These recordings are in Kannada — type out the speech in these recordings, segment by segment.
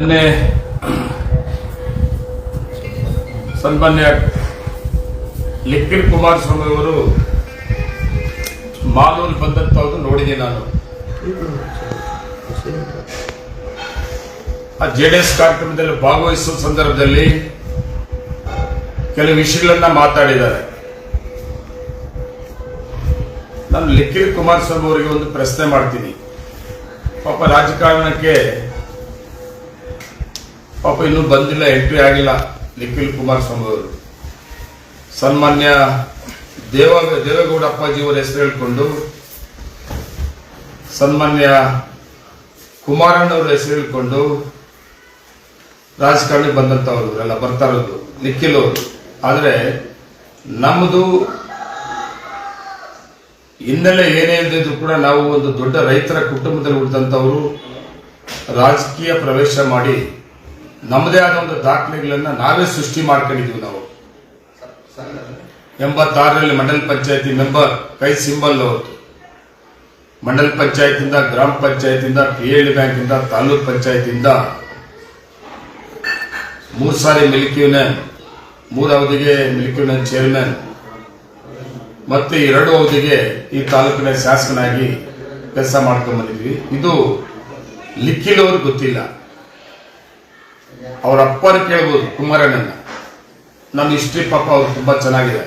ನಿನ್ನೆ ಸನ್ಮಾನ್ಯ ಲಿಖಿಲ್ ಕುಮಾರಸ್ವಾಮಿ ಅವರು ಮಾಲೂರು ಬಂದಂತವ್ರು ನೋಡಿದೆ ನಾನು. ಆ ಜೆ ಡಿ ಎಸ್ ಕಾರ್ಯಕ್ರಮದಲ್ಲಿ ಭಾಗವಹಿಸುವ ಸಂದರ್ಭದಲ್ಲಿ ಕೆಲವು ವಿಷಯಗಳನ್ನ ಮಾತಾಡಿದ್ದಾರೆ. ನಾನು ಲಿಖಿಲ್ ಕುಮಾರಸ್ವಾಮಿ ಅವರಿಗೆ ಒಂದು ಪ್ರಶ್ನೆ ಮಾಡ್ತೀನಿ. ಪಾಪ ರಾಜಕಾರಣಕ್ಕೆ ಪಾಪ ಇನ್ನೂ ಬಂದಿಲ್ಲ ಎಂಟ್ರಿ ಆಗಿಲ್ಲ, ನಿಖಿಲ್ ಕುಮಾರಸ್ವಾಮಿ ಅವರು ಸನ್ಮಾನ್ಯ ದೇವ, ದೇವೇಗೌಡ ಅಪ್ಪಾಜಿ ಅವರ ಹೆಸರು ಹೇಳ್ಕೊಂಡು, ಸನ್ಮಾನ್ಯ ಕುಮಾರಣ್ಣವ್ರ ಹೆಸರು ಹೇಳ್ಕೊಂಡು ರಾಜಕಾರಣಿ ಬಂದಂತವರು ಎಲ್ಲ ಬರ್ತಾ ಇರೋದು, ನಿಖಿಲ್ ಅವರು. ಆದರೆ ನಮ್ಮದು ಹಿನ್ನೆಲೆ ಏನೇ ಇಲ್ಲದಿದ್ರು ಕೂಡ ನಾವು ಒಂದು ದೊಡ್ಡ ರೈತರ ಕುಟುಂಬದಲ್ಲಿ ಹುಟ್ಟಿದಂಥವರು ರಾಜಕೀಯ ಪ್ರವೇಶ ಮಾಡಿ ನಮ್ಮದೇ ಆದ ಒಂದು ದಾಖಲೆಗಳನ್ನ ನಾವೇ ಸೃಷ್ಟಿ ಮಾಡ್ಕೊಂಡಿದ್ವಿ ನಾವು. ಎಂಬತ್ತಾರರಲ್ಲಿ ಮಂಡಲ ಪಂಚಾಯತಿ ಮೆಂಬರ್ ಕೈ ಸಿಂಬಲ್ ಅವತ್ತು. ಮಂಡಲ ಪಂಚಾಯತಿಂದ, ಗ್ರಾಮ ಪಂಚಾಯತಿಂದ, ಪಿ ಎಲ್ ಬ್ಯಾಂಕಿಂದ ತಾಲೂಕ್ ಪಂಚಾಯತಿಂದ ಮೂರು ಸಾರಿ ಮಿಲ್ಕ್ ಯೂನಿಯನ್ ಮೂರು ಅವಧಿಗೆ ಮಿಲ್ಕ್ ಯೂನಿಯನ್ ಚೇರ್ಮನ್ ಮತ್ತೆ ಎರಡು ಅವಧಿಗೆ ಈ ತಾಲೂಕಿನ ಶಾಸಕನಾಗಿ ಕೆಲಸ ಮಾಡ್ಕೊಂಡ್ ಬಂದಿದ್ವಿ. ಇದು ಅವ್ರಿಗೆ ಗೊತ್ತಿಲ್ಲ. ಅವ್ರ ಅಪ್ಪನ ಕೇಳ್ಬೋದು, ಕುಮಾರಣ್ಣನ. ನನ್ನ ಹಿಸ್ಟ್ರಿ ಪಾಪ ಅವ್ರು ತುಂಬಾ ಚೆನ್ನಾಗಿದೆ.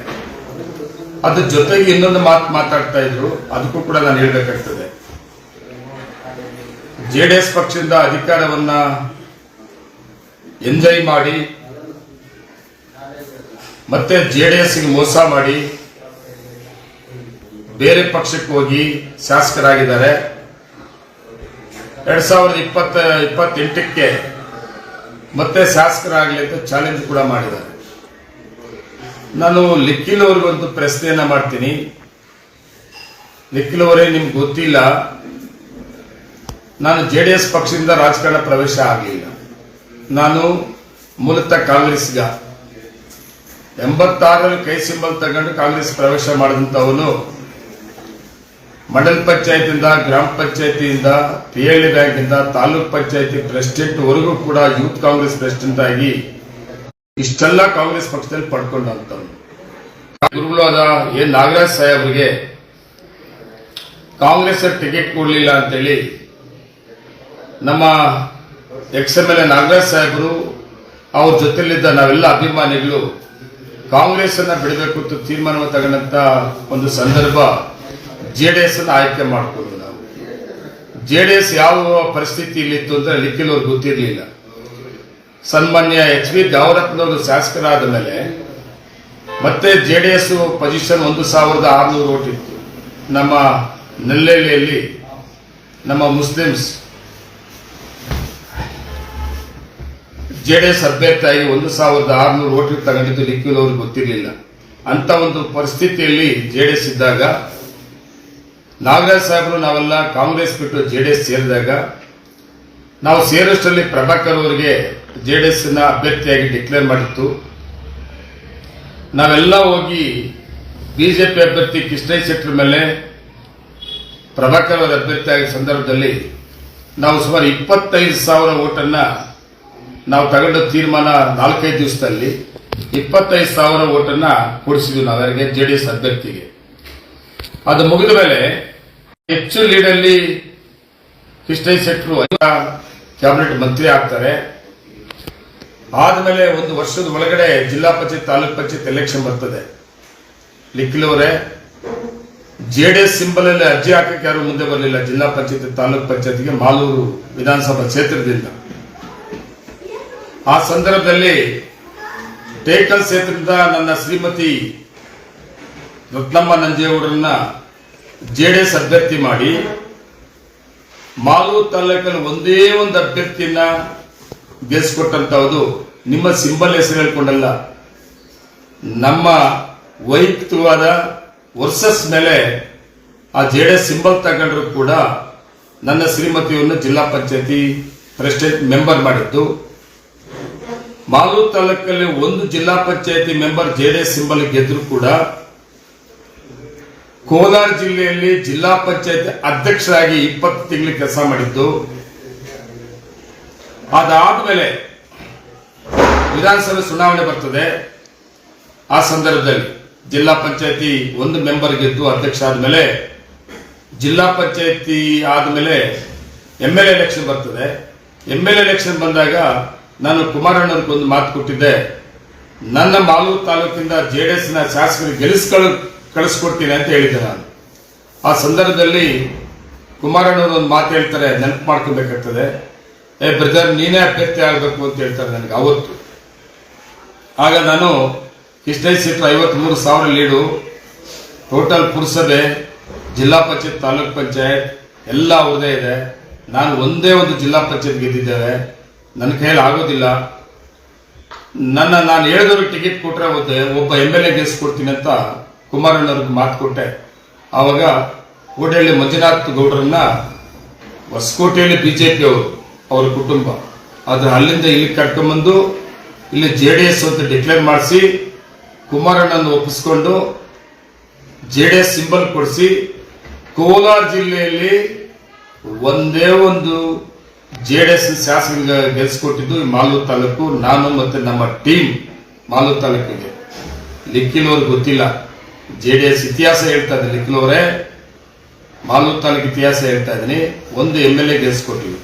ಅದ್ರ ಜೊತೆಗೆ ಇನ್ನೊಂದು ಮಾತು ಮಾತಾಡ್ತಾ ಇದ್ರು, ಅದಕ್ಕೂ ಕೂಡ ನಾನು ಹೇಳ್ಬೇಕಾಗ್ತದೆ. ಜೆ ಡಿ ಎಸ್ ಪಕ್ಷದಿಂದ ಅಧಿಕಾರವನ್ನ ಎಂಜಾಯ್ ಮಾಡಿ, ಮತ್ತೆ ಜೆ ಡಿ ಎಸ್ಗೆ ಮೋಸ ಮಾಡಿ, ಬೇರೆ ಪಕ್ಷಕ್ಕೆ ಹೋಗಿ ಶಾಸಕರಾಗಿದ್ದಾರೆ. ಎರಡ್ ಸಾವಿರದ ಇಪ್ಪತ್ತ, ಇಪ್ಪತ್ತೆಂಟಕ್ಕೆ ಮತ್ತೆ ಶಾಸಕರಾಗಲಿ ಅಂತ ಚಾಲೆಂಜ್ ಕೂಡ ಮಾಡಿದ್ದಾರೆ. ನಾನು ಲಿಖಿಲ್ ಅವ್ರಿಗೊಂದು ಪ್ರಶ್ನೆಯನ್ನ ಮಾಡ್ತೀನಿ. ಲಿಖಿಲ್ ಅವರೇ ನಿಮ್ಗೆ ಗೊತ್ತಿಲ್ಲ. ನಾನು ಜೆ ಡಿ ಎಸ್ ಪಕ್ಷದಿಂದ ರಾಜಕಾರಣ ಪ್ರವೇಶ ಆಗಲಿಲ್ಲ. ನಾನು ಮೂಲತಃ ಕಾಂಗ್ರೆಸ್ಗ ಎಂಬತ್ತಾರರಲ್ಲಿ ಕೈ ಸಿಂಬಲ್ ತಗೊಂಡು ಕಾಂಗ್ರೆಸ್ ಪ್ರವೇಶ ಮಾಡಿದಂಥವನು ಮಂಡಲ ಪಂಚಾಯತಿಯಿಂದ ಗ್ರಾಮ ಪಂಚಾಯತಿಯಿಂದ ಪಿ ಎಲ್ ಬ್ಯಾಂಕಿಂದ ತಾಲೂಕ್ ಪಂಚಾಯತಿ ಪ್ರೆಸಿಡೆಂಟ್ ವರೆಗೂ ಕೂಡ ಯೂತ್ ಕಾಂಗ್ರೆಸ್ ಪ್ರೆಸಿಡೆಂಟ್ ಆಗಿ ಇಷ್ಟೆಲ್ಲ ಕಾಂಗ್ರೆಸ್ ಪಕ್ಷದಲ್ಲಿ ಪಡ್ಕೊಂಡಂತವ್ರು ಗುರುಗಳಾದ ಎನ್ ನಾಗರಾಜ್ ಸಾಹೇಬ್ರಿಗೆ ಕಾಂಗ್ರೆಸ್ ಟಿಕೆಟ್ ಕೊಡಲಿಲ್ಲ ಅಂತೇಳಿ ನಮ್ಮ ex M L A Nagaraj ಸಾಹೇಬರು ಅವ್ರ ಜೊತೆಲಿದ್ದ ನಾವೆಲ್ಲ ಅಭಿಮಾನಿಗಳು ಕಾಂಗ್ರೆಸ್ ಅನ್ನ ಬಿಡಬೇಕು ಅಂತ ತೀರ್ಮಾನವನ್ನು ತಗೊಂಡಂತ ಒಂದು ಸಂದರ್ಭ ಜೆ ಡಿ ಎಸ್ ಅನ್ನು ಆಯ್ಕೆ ಮಾಡಿಕೊಂಡ್ವಿ ನಾವು. ಜೆ ಡಿ ಎಸ್ ಯಾವ ಪರಿಸ್ಥಿತಿಯಲ್ಲಿತ್ತು ಅಂತ ಲಿಖಿಲ್ ಅವ್ರಿಗೆ ಗೊತ್ತಿರಲಿಲ್ಲ. ಸನ್ಮಾನ್ಯ ಎಚ್ ವಿ ದಾವರತ್ನವರು ಶಾಸಕರಾದ ಮೇಲೆ ಮತ್ತೆ ಜೆ ಡಿ ಎಸ್ ಪೊಸಿಷನ್ ಒಂದು ಸಾವಿರದ ಆರುನೂರು ಓಟ್ ನಮ್ಮ ನೆಲ್ಲೆಲೆಯಲ್ಲಿ ನಮ್ಮ ಮುಸ್ಲಿಮ್ಸ್ ಜೆ ಡಿ ಎಸ್ ಅಭ್ಯರ್ಥಿಯಾಗಿ ಒಂದು ಸಾವಿರದ ಆರುನೂರು ಓಟ್ ತಗೊಂಡಿದ್ದು ಅವ್ರಿಗೆ ಗೊತ್ತಿರಲಿಲ್ಲ. ಅಂತ ಒಂದು ಪರಿಸ್ಥಿತಿಯಲ್ಲಿ ಜೆ ಡಿ ಎಸ್ ಇದ್ದಾಗ ನಾಗರಾಜ್ ಸಾಹೇಬರು ನಾವೆಲ್ಲ ಕಾಂಗ್ರೆಸ್ ಬಿಟ್ಟು ಜೆ ಡಿ ಎಸ್ ಸೇರಿದಾಗ, ನಾವು ಸೇರಷ್ಟರಲ್ಲಿ ಪ್ರಭಾಕರ್ ಅವರಿಗೆ ಜೆ ಡಿ ಎಸ್ನ ಅಭ್ಯರ್ಥಿಯಾಗಿ ಡಿಕ್ಲೇರ್ ಮಾಡಿತ್ತು. ನಾವೆಲ್ಲ ಹೋಗಿ ಬಿಜೆಪಿ ಅಭ್ಯರ್ಥಿ ಕೃಷ್ಣ ಶೆಟ್ಟರ್ ಮೇಲೆ, ಪ್ರಭಾಕರ್ ಅವರ ಅಭ್ಯರ್ಥಿಯಾಗಿದ್ದ ಸಂದರ್ಭದಲ್ಲಿ ನಾವು ಸುಮಾರು ಇಪ್ಪತ್ತೈದು ಸಾವಿರ ಓಟನ್ನ ನಾವು ತಗೊಂಡ ತೀರ್ಮಾನ ನಾಲ್ಕೈದು ದಿವಸದಲ್ಲಿ ಇಪ್ಪತ್ತೈದು ಸಾವಿರ ಓಟನ್ನ ಕೊಡಿಸಿದ್ವಿ ನಾವರಿಗೆ ಜೆ ಡಿ ಎಸ್ ಅಭ್ಯರ್ಥಿಗೆ. ಅದು ಮುಗಿದ ಮೇಲೆ ಹೆಚ್ಚು ಲೀಡಲ್ಲಿ ಕೃಷ್ಣ ಶೆಟ್ಟರು ಕ್ಯಾಬಿನೆಟ್ ಮಂತ್ರಿ ಆಗ್ತಾರೆ. ಆದ್ಮೇಲೆ ಒಂದು ವರ್ಷದ ಒಳಗಡೆ ಜಿಲ್ಲಾ ಪಂಚಾಯತ್, ತಾಲೂಕ್ ಪಂಚಾಯತ್ ಎಲೆಕ್ಷನ್ ಬರ್ತದೆ. ಲಿಖಿಲ್ ಅವರೇ, ಜೆ ಡಿ ಎಸ್ ಸಿಂಬಲ್ ಅಲ್ಲಿ ಅರ್ಜಿ ಹಾಕಕ್ಕೆ ಯಾರು ಮುಂದೆ ಬರಲಿಲ್ಲ. ಜಿಲ್ಲಾ ಪಂಚಾಯತ್, ತಾಲೂಕ್ ಪಂಚಾಯತ್ಗೆ ಮಾಲೂರು ವಿಧಾನಸಭಾ ಕ್ಷೇತ್ರದಿಂದ. ಆ ಸಂದರ್ಭದಲ್ಲಿ ಟೇಕಲ್ ಕ್ಷೇತ್ರದಿಂದ ನನ್ನ ಶ್ರೀಮತಿ ರತ್ನಮ್ಮ ನಂಜೇಗೌಡರನ್ನ ಎಸ್ ಅಭ್ಯರ್ಥಿ ಮಾಡಿ, ಮಾಲೂರು ತಾಲೂಕಲ್ಲಿ ಒಂದೇ ಒಂದು ಅಭ್ಯರ್ಥಿಯನ್ನ ಗೆಲ್ಸ್ಕೊಟ್ಟಂತಹದ್ದು ನಿಮ್ಮ ಸಿಂಬಲ್ ಹೆಸರು ಹೇಳ್ಕೊಂಡಲ್ಲ. ನಮ್ಮ ವೈಯಕ್ತಿಕವಾದ ವರ್ಸಸ್ ಮೇಲೆ ಆ ಜೆಡಿಎಸ್ ಸಿಂಬಲ್ ತಗೊಂಡ್ರು ಕೂಡ ನನ್ನ ಶ್ರೀಮತಿಯನ್ನು ಜಿಲ್ಲಾ ಪಂಚಾಯತಿ ಪ್ರೆಸಿಡೆಂಟ್ ಮೆಂಬರ್ ಮಾಡಿದ್ದು. ಮಾಲೂರು ತಾಲೂಕಲ್ಲಿ ಒಂದು ಜಿಲ್ಲಾ ಪಂಚಾಯತಿ member J D S symbol ಗೆದ್ರು ಕೂಡ ಕೋಲಾರ ಜಿಲ್ಲೆಯಲ್ಲಿ ಜಿಲ್ಲಾ ಪಂಚಾಯತ್ ಅಧ್ಯಕ್ಷರಾಗಿ ಇಪ್ಪತ್ತು ತಿಂಗಳು ಕೆಲಸ ಮಾಡಿದ್ದು. ಅದಾದ್ಮೇಲೆ ವಿಧಾನಸಭೆ ಚುನಾವಣೆ ಬರ್ತದೆ. ಆ ಸಂದರ್ಭದಲ್ಲಿ ಜಿಲ್ಲಾ ಪಂಚಾಯತಿ ಒಂದು ಮೆಂಬರ್ ಗೆದ್ದು ಅಧ್ಯಕ್ಷ ಆದ್ಮೇಲೆ ಜಿಲ್ಲಾ ಪಂಚಾಯತಿ ಆದ್ಮೇಲೆ ಎಂ ಎಲ್ ಎಲೆಕ್ಷನ್ ಬರ್ತದೆ. ಎಂ ಎಲ್ ಎಲೆಕ್ಷನ್ ಬಂದಾಗ ನಾನು ಕುಮಾರಣ್ಣವ್ರಿಗೆ ಒಂದು ಮಾತು ಕೊಟ್ಟಿದ್ದೆ. ನನ್ನ ಮಾಲೂರು ತಾಲೂಕಿಂದ ಜೆ ಡಿ ಎಸ್ನ ಗೆಲ್ಲಿಸ್ಕೊಳ್ಳೋ ಗೆಲ್ಲಿಸ್ಕೊಳ್ಳ ಕಳಿಸ್ಕೊಡ್ತೀನಿ ಅಂತ ಹೇಳಿದ್ದೆ ನಾನು. ಆ ಸಂದರ್ಭದಲ್ಲಿ ಕುಮಾರಣ್ಣವ್ರು ಒಂದು ಮಾತು ಹೇಳ್ತಾರೆ, ನೆನಪು ಮಾಡ್ಕೋಬೇಕಾಗ್ತದೆ. ಏ ಬ್ರದರ್, ನೀನೇ ಅಭ್ಯರ್ಥಿ ಆಗಬೇಕು ಅಂತ ಹೇಳ್ತಾರೆ ನನಗೆ ಅವತ್ತು. ಆಗ ನಾನು ಕೃಷ್ಣಯ್ಯ ಸೀಟ್ರು ಐವತ್ಮೂರು ಸಾವಿರ ಲೀಡು, ಟೋಟಲ್ ಪುರಸಭೆ, ಜಿಲ್ಲಾ ಪಂಚಾಯತ್, ತಾಲೂಕ್ ಪಂಚಾಯತ್, ಎಲ್ಲ ಅವ್ರದೇ ಇದೆ. ನಾನು ಒಂದೇ ಒಂದು ಜಿಲ್ಲಾ ಪಂಚಾಯತ್ ಗೆದ್ದಿದ್ದೇವೆ. ನನ್ನ ಕೈಯಲ್ಲಿ ಆಗೋದಿಲ್ಲ. ನನ್ನ, ನಾನು ಹೇಳಿದವ್ರಿಗೆ ಟಿಕೆಟ್ ಕೊಟ್ಟರೆ ಒಬ್ಬ ಎಂ ಎಲ್ ಎ ಗೆಲ್ಸ್ಕೊಡ್ತೀನಿ ಅಂತ ಕುಮಾರಣ್ಣವ್ರಿಗೆ ಮಾತು ಕೊಟ್ಟೆ. ಆವಾಗ ಕೋಟೆಯಲ್ಲಿ ಮಂಜುನಾಥ್ ಗೌಡರನ್ನ ಹೊಸಕೋಟೆಯಲ್ಲಿ ಬಿಜೆಪಿ ಅವರು ಅವರ ಕುಟುಂಬ. ಅದು ಅಲ್ಲಿಂದ ಇಲ್ಲಿ ಕರ್ಕೊಂಬಂದು ಇಲ್ಲಿ ಜೆ ಡಿ ಎಸ್ ಅಂತ ಡಿಕ್ಲೇರ್ ಮಾಡಿಸಿ ಕುಮಾರಣ್ಣನ ಒಪ್ಪಿಸ್ಕೊಂಡು ಜೆ ಡಿ ಎಸ್ ಸಿಂಬಲ್ ಕೊಡಿಸಿ, ಕೋಲಾರ ಜಿಲ್ಲೆಯಲ್ಲಿ ಒಂದೇ ಒಂದು ಜೆ ಡಿ ಎಸ್ ಶಾಸಕ ಗೆಲ್ಸ್ಕೊಟ್ಟಿದ್ದು ಮಾಲೂರು ತಾಲೂಕು. ನಾನು ಮತ್ತೆ ನಮ್ಮ ಟೀಮ್ ಮಾಲೂರು ತಾಲೂಕಿಗೆ. ಲಿಕ್ಕಿನವ್ರಿಗೆ ಗೊತ್ತಿಲ್ಲ. ಜೆ ಡಿ ಎಸ್ ಇತಿಹಾಸ ಹೇಳ್ತಾ ಇದ್ದೀನಿ ಲಿಕ್ಕಿಲವರೇ ಮಾಲೂರು ತಾಲೂಕು ಇತಿಹಾಸ ಹೇಳ್ತಾ ಇದ್ದೀನಿ. ಒಂದು ಎಂ ಎಲ್ ಎ ಗೆಲ್ಸ್ಕೊಟ್ಟಿವಿ.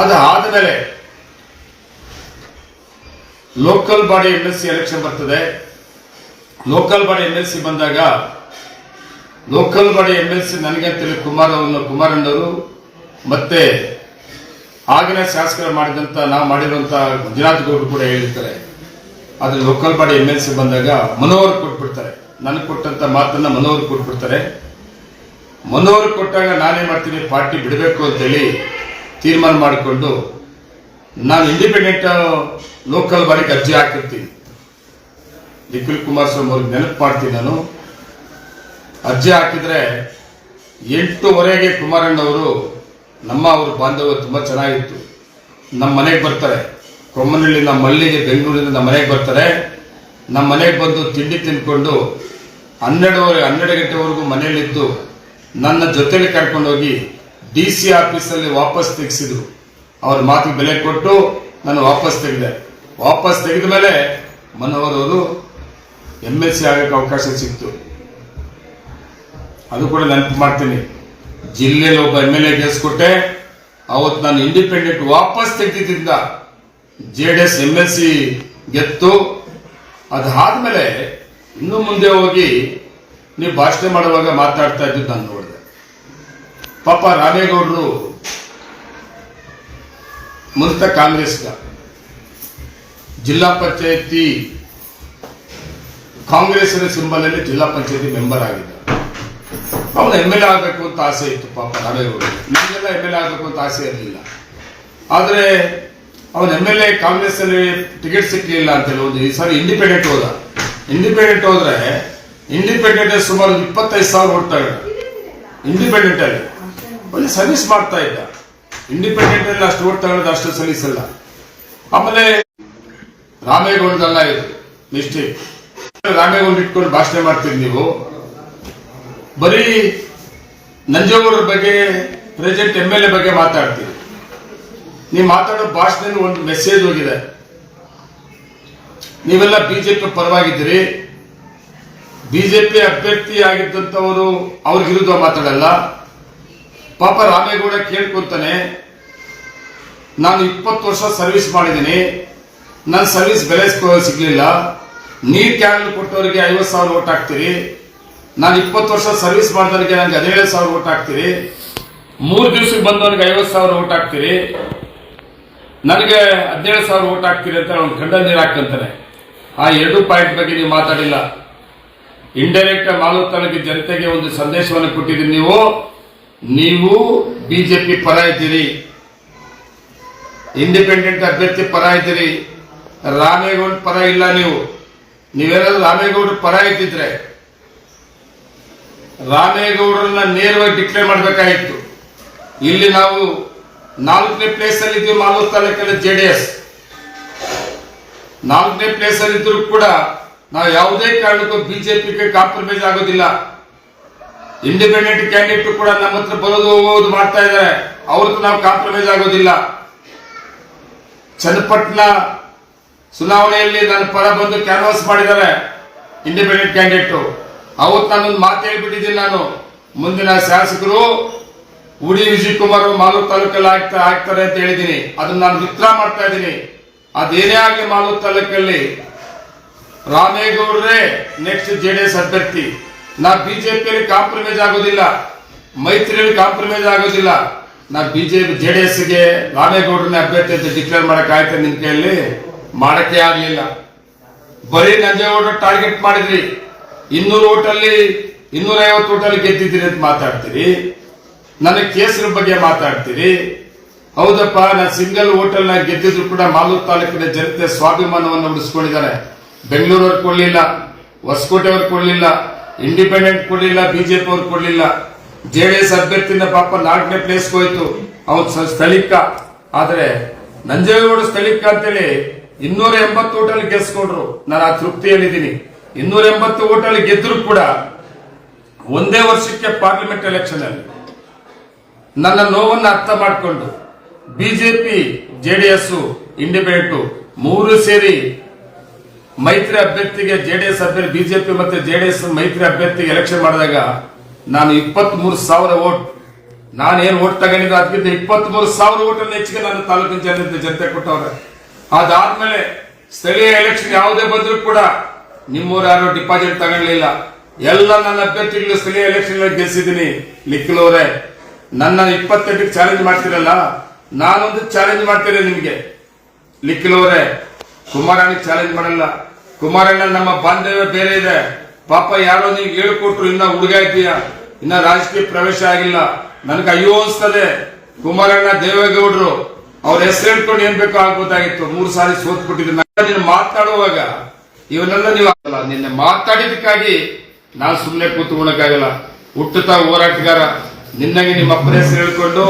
ಅದು ಆದಮೇಲೆ local body M L C election ಬರ್ತದೆ. Local body M L C ಬಂದಾಗ local body M L C ನನಗೆ ಅಂತೇಳಿ ಕುಮಾರ್ ಕುಮಾರಣ್ಣವರು ಮತ್ತೆ ಆಗಿನ ಶಾಸಕರು ಮಾಡಿದಂತ ನಾವು ಮಾಡಿರುವಂತ ಗುಜರಾತ್ ಗೌಡ್ರು ಕೂಡ ಹೇಳಿರ್ತಾರೆ. ಆದ್ರೆ local body M L C ಬಂದಾಗ ಮನೋಹರ್ ಕೊಟ್ಬಿಡ್ತಾರೆ. ನನಗೆ ಕೊಟ್ಟಂತ ಮಾತನ್ನ ಮನೋಹರ್ ಕೊಟ್ಬಿಡ್ತಾರೆ ಮನೋಹರ್ ಕೊಟ್ಟಾಗ ನಾನೇ ಮಾಡ್ತೀನಿ, ಪಾರ್ಟಿ ಬಿಡಬೇಕು ಅಂತೇಳಿ ತೀರ್ಮಾನ ಮಾಡಿಕೊಂಡು ನಾನು ಇಂಡಿಪೆಂಡೆಂಟ್ ಲೋಕಲ್ ಬಾಡಿಗೆ ಅರ್ಜಿ ಹಾಕಿರ್ತೀನಿ. ನಿಖಿಲ್ ಕುಮಾರಸ್ವಾಮಿ ಅವ್ರಿಗೆ ನೆನಪು ಮಾಡ್ತೀನಿ ನಾನು. ಅರ್ಜಿ ಹಾಕಿದ್ರೆ ಎಂಟೂವರೆಗೆ ಕುಮಾರಣ್ಣವರು ನಮ್ಮ ಅವ್ರ ಬಾಂಧವ್ಯ ತುಂಬ ಚೆನ್ನಾಗಿತ್ತು. ನಮ್ಮ ಮನೆಗೆ ಬರ್ತಾರೆ. ಕೊಮ್ಮನಹಳ್ಳಿ ನಮ್ಮ ಮಲ್ಲಿಗೆ ಬೆಂಗಳೂರಿಂದ ನಮ್ಮ ಮನೆಗೆ ಬರ್ತಾರೆ. ನಮ್ಮ ಮನೆಗೆ ಬಂದು ತಿಂಡಿ ತಿನ್ಕೊಂಡು ಹನ್ನೆರಡುವರೆ, ಹನ್ನೆರಡು ಗಂಟೆವರೆಗೂ ಮನೆಯಲ್ಲಿದ್ದು ನನ್ನ ಜೊತೆಲಿ ಕರ್ಕೊಂಡೋಗಿ ಡಿ ಸಿ ಆಫೀಸಲ್ಲಿ ವಾಪಸ್ ತೆಗೆಸಿದ್ರು. ಅವ್ರ ಮಾತಿಗೆ ಬೆಲೆ ಕೊಟ್ಟು ನಾನು ವಾಪಸ್ ತೆಗೆದೆ. ವಾಪಸ್ ತೆಗೆದ ಮೇಲೆ ಮನೋಹರ್ ಎಂ ಎಲ್ ಸಿ ಆಗಕ್ಕೆ ಅವಕಾಶ ಸಿಕ್ತು. ಅದು ಕೂಡ ನೆನಪು ಮಾಡ್ತೀನಿ. ಜಿಲ್ಲೆಯಲ್ಲಿ ಒಬ್ಬ ಎಂ ಎಲ್ ಎ ಗೆಲ್ಸ್ಕೊಟ್ಟೆ. ಅವತ್ತು ನಾನು ಇಂಡಿಪೆಂಡೆಂಟ್ ವಾಪಸ್ ತೆಗೆದಿದ್ದರಿಂದ J D S M L C ಗೆತ್ತು. ಅದಾದ್ಮೇಲೆ ಇನ್ನು ಮುಂದೆ ಹೋಗಿ ನೀವು ಭಾಷಣ ಮಾಡುವಾಗ ಮಾತಾಡ್ತಾ ಇದ್ದು ನಾನು ನೋಡಿದೆ. ಪಾಪ ರಾಮೇಗೌಡರು ಮುಂತ ಕಾಂಗ್ರೆಸ್ಗ, ಜಿಲ್ಲಾ ಪಂಚಾಯತಿ ಕಾಂಗ್ರೆಸ್ನ ಸಿಂಬಲ್ ಅಲ್ಲಿ ಜಿಲ್ಲಾ ಪಂಚಾಯತಿ ಮೆಂಬರ್ ಆಗಿದ್ದ. ಅವನು ಎಂ ಎಲ್ ಎ ಆಗಬೇಕು ಅಂತ ಆಸೆ ಇತ್ತು ಪಾಪ ರಾಮೇಗೌಡ ನಮಗೆಲ್ಲ ಎಂ ಎಲ್ ಎ ಆಗಬೇಕು ಅಂತ ಆಸೆ ಇರಲಿಲ್ಲ. ಆದ್ರೆ ಅವನ ಎಂ ಎಲ್ ಎ ಕಾಂಗ್ರೆಸ್ ಅಲ್ಲಿ ಟಿಕೆಟ್ ಸಿಕ್ಲಿಲ್ಲ ಅಂತ ಹೇಳಿ ಒಂದು ಈ ಸಾರಿ ಇಂಡಿಪೆಂಡೆಂಟ್ ಹೋದ. ಇಂಡಿಪೆಂಡೆಂಟ್ ಹೋದ್ರೆ ಇಂಡಿಪೆಂಡೆಂಟ್ ಸುಮಾರು ಇಪ್ಪತ್ತೈದು ಸಾವಿರ ಇದ್ದ ಇಂಡಿಪೆಂಡೆಂಟ್ ಅಲ್ಲಿ. ಒಳ್ಳೆ ಸರ್ವಿಸ್ ಮಾಡ್ತಾ ಇದ್ದ. ಇಂಡಿಪೆಂಡೆಂಟ್ ಅಲ್ಲಿ ಅಷ್ಟು ಓಟ್ ತಗೊಳ್ಳೋದು ಅಷ್ಟು ಸರ್ವಿಸ್ ಅಲ್ಲ ಆಮೇಲೆ ರಾಮೇಗೌಡದಲ್ಲ ಇದು ಮಿಸ್ಟೇಕ್ ರಾಮೇಗೌಡ ಇಟ್ಕೊಂಡು ಭಾಷಣ ಮಾಡ್ತೀರಿ ನೀವು. ಬರೀ ನಂಜೇಗೌಡರ ಬಗ್ಗೆ ಪ್ರೆಸಿಡೆಂಟ್ ಎಂ ಎಲ್ ಎ ಬಗ್ಗೆ ಮಾತಾಡ್ತೀರಿ. ನೀವು ಮಾತಾಡೋ ಭಾಷಣದಲ್ಲಿ ಒಂದು ಮೆಸೇಜ್ ಹೋಗಿದೆ. ನೀವೆಲ್ಲ ಬಿಜೆಪಿ ಪರವಾಗಿದ್ದೀರಿ. ಬಿಜೆಪಿ ಅಭ್ಯರ್ಥಿ ಆಗಿದ್ದಂಥವರು ಅವ್ರ ಮಾತಾಡಲ್ಲ. ಪಾಪ ರಾಮೇಗೌಡ ಕೇಳ್ಕೊಂತಾನೆ. ನಾನು ಇಪ್ಪತ್ತು ವರ್ಷ ಸರ್ವಿಸ್ ಮಾಡಿದ್ದೀನಿ. ನನ್ನ ಸರ್ವಿಸ್ ಬೆಲೆ ಸಿಗ್ಲಿಲ್ಲ. ನೀರ್ ಕ್ಯಾನಲ್ ಕೊಟ್ಟವರಿಗೆ ಐವತ್ತು ಸಾವಿರ ಓಟ್ ಹಾಕ್ತೀರಿ. ನಾನು ಇಪ್ಪತ್ತು ವರ್ಷ ಸರ್ವಿಸ್ ಮಾಡಿದವರಿಗೆ ನನಗೆ ಹದಿನೇಳು ಸಾವಿರ ಓಟ್ ಹಾಕ್ತೀರಿ. ಮೂರು ದಿವಸಕ್ಕೆ ಬಂದವನಿಗೆ ಐವತ್ತು ಸಾವಿರ ಓಟ್ ಹಾಕ್ತೀರಿ. ನನಗೆ ಹದಿನೇಳು ಸಾವಿರ ಓಟ್ ಹಾಕ್ತೀರಿ ಅಂತ ಅವ್ನು ಗಂಡ ನೀರು ಹಾಕ್ತಂತಾನೆ ಆ ಎರಡು ಪಾಯಿಂಟ್ ಬಗ್ಗೆ ನೀವು ಮಾತಾಡಿಲ್ಲ. ಇಂಡೈರೆಕ್ಟ್ ಮಾಲೂರು ತನಕ ಜನತೆಗೆ ಒಂದು ಸಂದೇಶವನ್ನು ಕೊಟ್ಟಿದ್ದೀರಿ ನೀವು. ನೀವು ಬಿಜೆಪಿ ಪರ ಇದ್ದೀರಿ. ಇಂಡಿಪೆಂಡೆಂಟ್ ಅಭ್ಯರ್ಥಿ ಪರ ಇದ್ದೀರಿ. ರಾಮೇಗೌಡ ಪರ ಇಲ್ಲ ನೀವು. ನೀವೇನಾದ್ರೂ ರಾಮೇಗೌಡ ಪರ ಇದ್ದಿದ್ರೆ ರಾಮೇಗೌಡರನ್ನ ನೇರವಾಗಿ ಡಿಕ್ಲೇರ್ ಮಾಡಬೇಕಾಗಿತ್ತು ಇಲ್ಲಿ ನಾವು ನಾಲ್ಕನೇ ಪ್ಲೇಸ್ ಅಲ್ಲಿ ಇದ್ದೀವಿ ಮಾಲೂರ್ ತಾಲೂಕಲ್ಲಿ ಜೆ ಡಿ ಎಸ್ ನಾಲ್ಕನೇ ಪ್ಲೇಸ್ ಅಲ್ಲಿ ಇದ್ರು ಕೂಡ ನಾವು ಯಾವುದೇ ಕಾರಣಕ್ಕೂ ಬಿಜೆಪಿಗೆ ಕಾಂಪ್ರಮೈಸ್ ಆಗೋದಿಲ್ಲ. ಇಂಡಿಪೆಂಡೆಂಟ್ ಕ್ಯಾಂಡಿಡೇಟ್ ಕೂಡ ನಮ್ಮ ಹತ್ರ ಬರೋದು ಹೋಗೋದು ಮಾಡ್ತಾ ಇದ್ದಾರೆ. ಅವ್ರದ್ದು ನಾವು ಕಾಂಪ್ರಮೈಸ್ ಆಗೋದಿಲ್ಲ. ಚನ್ನಪಟ್ಟಣ ಚುನಾವಣೆಯಲ್ಲಿ ನನ್ನ ಪರ ಬಂದು ಕ್ಯಾನ್ವಾಸ್ ಮಾಡಿದ್ದಾರೆ ಇಂಡಿಪೆಂಡೆಂಟ್ ಕ್ಯಾಂಡಿಡೇಟ್ ಅವತ್ತು ನಾನೊಂದು ಮಾತು ಹೇಳ್ಬಿಟ್ಟಿದ್ದೀನಿ ನಾನು. ಮುಂದಿನ ಶಾಸಕರು ಉಡಿ ವಿಜಯ್ ಕುಮಾರ್ ಮಾಲೂರು ತಾಲೂಕಲ್ಲಿ ಆಗ್ತಾ ಆಗ್ತಾರೆ ಅಂತ ಹೇಳಿದ್ದೀನಿ. ಅದನ್ನ ನಾನು ವಿತ್ರಾ ಮಾಡ್ತಾ ಇದ್ದೀನಿ. ಅದೇನೇ ಆಗಿ ಮಾಲೂರು ತಾಲೂಕಲ್ಲಿ, ರಾಮೇಗೌಡರೇ ನೆಕ್ಸ್ಟ್ ಜೆ ಡಿ ಎಸ್ ಅಭ್ಯರ್ಥಿ. ನಾ ಬಿಜೆಪಿಯಲ್ಲಿ ಕಾಂಪ್ರಮೈಸ್ ಆಗೋದಿಲ್ಲ. ಮೈತ್ರಿಯಲ್ಲಿ ಕಾಂಪ್ರಮೈಸ್ ಆಗೋದಿಲ್ಲ. ನಾ ಬಿಜೆಪಿ ಜೆಡಿಎಸ್ಗೆ ರಾಮೇಗೌಡ್ರನ್ನ ಅಭ್ಯರ್ಥಿ ಅಂತ ಡಿಕ್ಲೇರ್ ಮಾಡಕ್ ಆಯ್ತು ನಿನ್ ಕೈಯಲ್ಲಿ? ಮಾಡಕ್ಕೆ ಆಗ್ಲಿಲ್ಲ. ಬರೀ ನಂಜೇಗೌಡರ ಟಾರ್ಗೆಟ್ ಮಾಡಿದ್ರಿ. ಇನ್ನೂರು ಓಟಲ್ಲಿ, ಇನ್ನೂರೈವತ್ತು ಓಟಲ್ಲಿ ಗೆದ್ದಿದ್ದೀರಿ ಅಂತ ಮಾತಾಡ್ತೀರಿ. ನನಗೆ ಕೇಸರಿ ಬಗ್ಗೆ ಮಾತಾಡ್ತೀರಿ? ಹೌದಪ್ಪ ನಾನು ಸಿಂಗಲ್ ಹೋಟೆಲ್ನ ಗೆದ್ದಿದ್ರು ಕೂಡ ಮಾಲೂರು ತಾಲೂಕಿನ ಜನತೆ ಸ್ವಾಭಿಮಾನವನ್ನು ಉಳಿಸ್ಕೊಂಡಿದ್ದಾರೆ. ಬೆಂಗಳೂರವ್ರು ಕೊಡಲಿಲ್ಲ ಹೊಸಕೋಟೆ ಅವ್ರು ಕೊಡ್ಲಿಲ್ಲ ಇಂಡಿಪೆಂಡೆಂಟ್ ಕೊಡ್ಲಿಲ್ಲ ಬಿಜೆಪಿ ಅವ್ರು ಕೊಡ್ಲಿಲ್ಲ. ಜೆಡಿಎಸ್ ಅಭ್ಯರ್ಥಿನ ಪಾಪ ನಾಲ್ಕನೇ ಪ್ಲೇಸ್ ಹೋಯ್ತು. ಅವ್ರು ಸ್ಥಳೀಕ. ಆದ್ರೆ ನಂಜೇಗೌಡ ಸ್ಥಳೀಕ ಅಂತೇಳಿ ಇನ್ನೂರ ಎಂಬತ್ತು ಹೋಟೆಲ್ ಗೆಲ್ಸ್ಕೊಂಡ್ರು ನಾನು ಆ ತೃಪ್ತಿಯಲ್ಲಿದ್ದೀನಿ. ಇನ್ನೂರ ಎಂಬತ್ತು ಹೋಟೆಲ್ ಗೆದ್ರು ಕೂಡ ಒಂದೇ ವರ್ಷಕ್ಕೆ ಪಾರ್ಲಿಮೆಂಟ್ ಎಲೆಕ್ಷನ್ ಅಲ್ಲಿ. ನನ್ನ ನೋವನ್ನು ಅರ್ಥ ಮಾಡಿಕೊಂಡು ಬಿಜೆಪಿ ಜೆಡಿಎಸ್ ಇಂಡಿಪೆಂಡೆಂಟ್ ಮೂರು ಸೇರಿ ಮೈತ್ರಿ ಅಭ್ಯರ್ಥಿಗೆ ಜೆಡಿಎಸ್ ಅಭ್ಯರ್ಥಿ, ಬಿಜೆಪಿ ಮತ್ತೆ ಜೆಡಿಎಸ್ ಮೈತ್ರಿ ಅಭ್ಯರ್ಥಿಗೆ ಎಲೆಕ್ಷನ್ ಮಾಡಿದಾಗ ನಾನು ಇಪ್ಪತ್ತ್ ಮೂರು ಸಾವಿರ ಓಟ್. ನಾನೇನು ಓಟ್ ತಗೊಂಡಿದ್ದೆ ಅದಕ್ಕಿಂತ ಇಪ್ಪತ್ತ್ ಮೂರು ಸಾವಿರ ಓಟ್ ಹೆಚ್ಚಿಗೆ ನನ್ನ ತಾಲೂಕಿನ ಜನತೆ ಜನತೆ ಕೊಟ್ಟವ್ರೆ. ಅದಾದ್ಮೇಲೆ ಸ್ಥಳೀಯ ಎಲೆಕ್ಷನ್ ಯಾವುದೇ ಬಂದರೂ ಕೂಡ ನಿಮ್ಮೂರು ಯಾರು ಡಿಪಾಸಿಟ್ ತಗೊಳ್ಳಿಲ್ಲ. ಎಲ್ಲ ನನ್ನ ಅಭ್ಯರ್ಥಿಗಳು ಸ್ಥಳೀಯ ಎಲೆಕ್ಷನ್ ಗೆಲ್ಸಿದ್ದೀನಿ. ಲಿಕ್ಕಿಲವ್ರೆ ನನ್ನ ಇಪ್ಪತ್ತೆಂಟಕ್ಕೆ ಚಾಲೆಂಜ್ ಮಾಡ್ತಿರಲ್ಲ, ನಾನೊಂದು ಚಾಲೆಂಜ್ ಮಾಡ್ತೇನೆ ನಿಮಗೆ. ಲಿಕ್ಕಿಲವ್ರೆ ಕುಮಾರಣ್ಣ ಚಾಲೆಂಜ್ ಮಾಡಲ್ಲ. ಕುಮಾರಣ್ಣ, ನಮ್ಮ ಬಾಂಧವ್ಯ ಬೇರೆ ಇದೆ. ಪಾಪ ಯಾರೋ ನೀವು ಹೇಳ್ಕೊಟ್ರು ಇನ್ನ ಹುಡುಗ ಇದೀಯ ಇನ್ನ ರಾಜಕೀಯ ಪ್ರವೇಶ ಆಗಿಲ್ಲ. ನನಗೆ ಅಯ್ಯೋ ಅನ್ಸ್ತದೆ. ಕುಮಾರಣ್ಣ ದೇವೇಗೌಡರು, ಅವ್ರ ಹೆಸರು ಹೇಳ್ಕೊಂಡು ಏನ್ ಬೇಕೋ ಆಗ್ಬೋದಾಗಿತ್ತು ಮೂರು ಸಾರಿ ಸೋತ್ ಬಿಟ್ಟಿದ್ದೀನಿ ನೀನು ಮಾತಾಡುವಾಗ, ಇವನ್ನೆಲ್ಲ ನೀವು ಆಗಲ್ಲ ನಿನ್ನೆ ಮಾತಾಡಿದಕ್ಕಾಗಿ ನಾನು ಸುಮ್ಮನೆ ಆಗಲ್ಲ ಹುಟ್ಟುತ್ತಾ ಹೋರಾಟಗಾರ. ನಿನ್ನಗೆ ನಿಮ್ಮ ಅಪ್ಪನ ಹೆಸರು ಹೇಳ್ಕೊಂಡು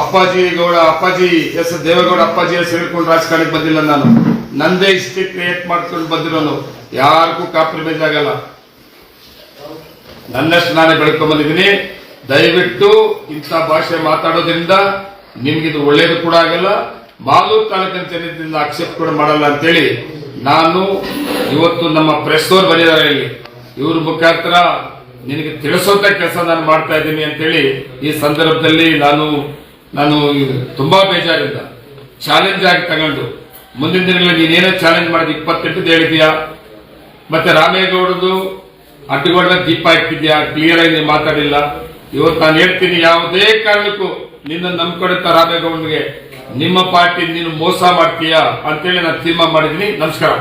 ಅಪ್ಪಾಜಿ ಗೌಡ, ಅಪ್ಪಾಜಿ ಹೆಸರು, ದೇವೇಗೌಡ, ಅಪ್ಪಾಜಿ ಹೆಸರು ಹೇಳ್ಕೊಂಡು ರಾಜಕಾರಣಕ್ಕೆ ಬಂದಿಲ್ಲ ನಾನು. ನಂದೇ ಇಷ್ಟೇ ಕ್ರಿಯೇಟ್ ಮಾಡ್ಕೊಂಡು ಬಂದಿರೋನು ಯಾರಿಗೂ ಕಾಂಪ್ರಮೈಸ್ ಆಗಲ್ಲ. ನನ್ನಷ್ಟು ನಾನೇ ಬೆಳ್ಕೊಂಡ್ ಬಂದಿದ್ದೀನಿ. ದಯವಿಟ್ಟು ಇಂಥ ಭಾಷೆ ಮಾತಾಡೋದ್ರಿಂದ ನಿಮ್ಗಿದು ಒಳ್ಳೇದು ಕೂಡ ಆಗಲ್ಲ. ಮಾಲೂರು ತಾಲೂಕಿನ ಜನರಿಂದ ಅಕ್ಸೆಪ್ಟ್ ಕೂಡ ಮಾಡಲ್ಲ ಅಂತೇಳಿ ನಾನು ಇವತ್ತು ನಮ್ಮ ಪ್ರೆಸ್ ಅವ್ರು ಬಂದಿದ್ದಾರೆ ಇಲ್ಲಿ. ಇವ್ರ ಮುಖಾಂತರ ನಿನಗೆ ತಿಳಿಸುವಂತ ಕೆಲಸ ನಾನು ಮಾಡ್ತಾ ಇದ್ದೀನಿ ಅಂತೇಳಿ ಈ ಸಂದರ್ಭದಲ್ಲಿ ನಾನು ನಾನು ತುಂಬಾ ಬೇಜಾರಿಂದ ಚಾಲೆಂಜ್ ಆಗಿ ತಗೊಂಡು, ಮುಂದಿನ ದಿನಗಳಲ್ಲಿ ನೀನೇನೋ ಚಾಲೆಂಜ್ ಮಾಡಿದ ಇಪ್ಪತ್ತೆಂಟು ಹೇಳಿದ್ಯಾ? ಮತ್ತೆ ರಾಮೇಗೌಡದು ಅಡ್ಡಗೋಡ ದೀಪ ಇಟ್ಟಿದ್ಯಾ? ಕ್ಲಿಯರ್ ಆಗಿ ಮಾತಾಡಿಲ್ಲ. ಇವತ್ತು ನಾನು ಹೇಳ್ತೀನಿ ಯಾವುದೇ ಕಾರಣಕ್ಕೂ ನಿನ್ನ ನಂಬ್ಕೊಡುತ್ತ ರಾಮೇಗೌಡನಿಗೆ, ನಿಮ್ಮ ಪಾರ್ಟಿ ನೀನು ಮೋಸ ಮಾಡ್ತೀಯಾ ಅಂತೇಳಿ ನಾನು ತೀರ್ಮಾನ ಮಾಡಿದ್ದೀನಿ. ನಮಸ್ಕಾರ.